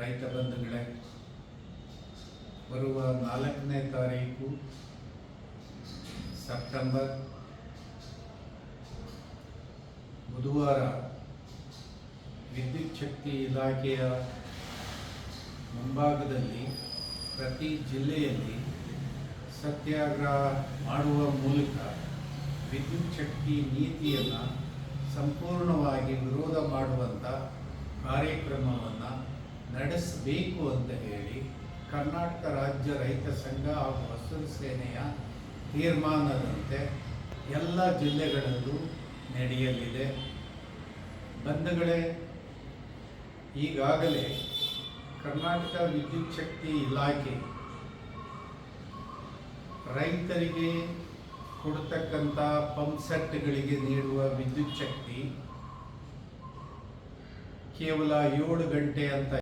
ರೈತ ಬಂಧುಗಳೇ, ಬರುವ ನಾಲ್ಕನೇ ತಾರೀಕು ಸೆಪ್ಟೆಂಬರ್, ಬುಧವಾರ ವಿದ್ಯುತ್ ಶಕ್ತಿ ಇಲಾಖೆಯ ಮುಂಭಾಗದಲ್ಲಿ ಪ್ರತಿ ಜಿಲ್ಲೆಯಲ್ಲಿ ಸತ್ಯಾಗ್ರಹ ಮಾಡುವ ಮೂಲಕ ವಿದ್ಯುತ್ ಶಕ್ತಿ ನೀತಿಯನ್ನು ಸಂಪೂರ್ಣವಾಗಿ ವಿರೋಧ ಮಾಡುವಂಥ ಕಾರ್ಯಕ್ರಮವನ್ನು ನಡೆಸಬೇಕು ಅಂತ ಹೇಳಿ ಕರ್ನಾಟಕ ರಾಜ್ಯ ರೈತ ಸಂಘ ಹಾಗೂ ಹಸಿರು ಸೇನೆಯ ತೀರ್ಮಾನದಂತೆ ಎಲ್ಲ ಜಿಲ್ಲೆಗಳಲ್ಲೂ ನಡೆಯಲಿದೆ. ಬಂಧುಗಳೇ, ಈಗಾಗಲೇ ಕರ್ನಾಟಕ ವಿದ್ಯುತ್ ಶಕ್ತಿ ಇಲಾಖೆ ರೈತರಿಗೆ ಕೊಡ್ತಕ್ಕಂಥ ಪಂಪ್ ಸೆಟ್ಗಳಿಗೆ ನೀಡುವ ವಿದ್ಯುತ್ ಶಕ್ತಿ ಕೇವಲ ಏಳು ಗಂಟೆ ಅಂತ